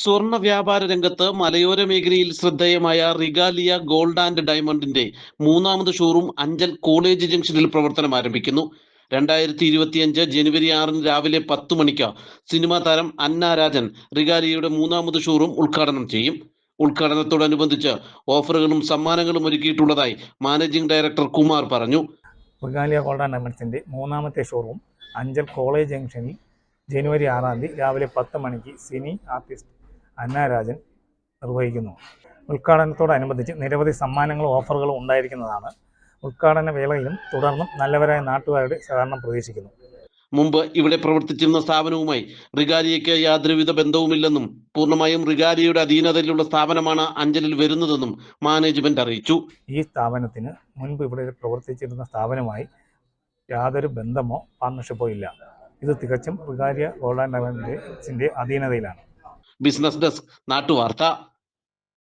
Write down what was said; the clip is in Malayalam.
സ്വർണ വ്യാപാര രംഗത്ത് മലയോര മേഖലയിൽ ശ്രദ്ധേയമായ റിഗാലിയ ഗോൾഡ് ആൻഡ് ഡയമണ്ടിന്റെ മൂന്നാമത് ഷോറൂം അഞ്ചൽ കോളേജ് ജംഗ്ഷനിൽ പ്രവർത്തനം ആരംഭിക്കുന്നു. രണ്ടായിരത്തി ഇരുപത്തിയഞ്ച് ജനുവരി ആറിന് രാവിലെ പത്ത് മണിക്ക് സിനിമാ താരം അന്ന രാജൻ റിഗാലിയയുടെ മൂന്നാമത് ഷോറൂം ഉദ്ഘാടനം ചെയ്യും. ഉദ്ഘാടനത്തോടനുബന്ധിച്ച് ഓഫറുകളും സമ്മാനങ്ങളും ഒരുക്കിയിട്ടുള്ളതായി മാനേജിംഗ് ഡയറക്ടർ കുമാർ പറഞ്ഞു. റിഗാലിയ ഗോൾഡ് ആൻഡ് ഡയമണ്ട്സിന്റെ മൂന്നാമത്തെ ഷോറൂം അഞ്ചൽ കോളേജ് ജംഗ്ഷനിൽ ജനുവരി ആറാം തീയതി രാവിലെ പത്ത് മണിക്ക് സിനി ആർട്ടിസ്റ്റ് അന്ന രാജൻ നിർവഹിക്കുന്നു. ഉദ്ഘാടനത്തോടനുബന്ധിച്ച് നിരവധി സമ്മാനങ്ങളും ഓഫറുകളും ഉണ്ടായിരിക്കുന്നതാണ്. ഉദ്ഘാടന വേളയിലും തുടർന്നും നല്ലവരായ നാട്ടുകാരുടെ സഹകരണം പ്രതീക്ഷിക്കുന്നു. മുമ്പ് ഇവിടെ പ്രവർത്തിച്ചിരുന്ന സ്ഥാപനവുമായി റിഗാലിയയ്ക്ക് യാതൊരുവിധ ബന്ധവുമില്ലെന്നും പൂർണമായും റിഗാലിയയുടെ അധീനതയിലുള്ള സ്ഥാപനമാണ് അഞ്ചലിൽ വരുന്നതെന്നും മാനേജ്മെന്റ് അറിയിച്ചു. ഈ സ്ഥാപനത്തിന് മുൻപ് ഇവിടെ പ്രവർത്തിച്ചിരുന്ന സ്ഥാപനമായി യാതൊരു ബന്ധമോ പാർട്ണർഷിപ്പോ ഇല്ല. ഇത് തികച്ചും റിഗാലിയ ഗോൾഡ് ആൻഡ് ഡയമണ്ട്സിന്റെ അധീനതയിലാണ്. Business desk നാട്ടുവാർത്ത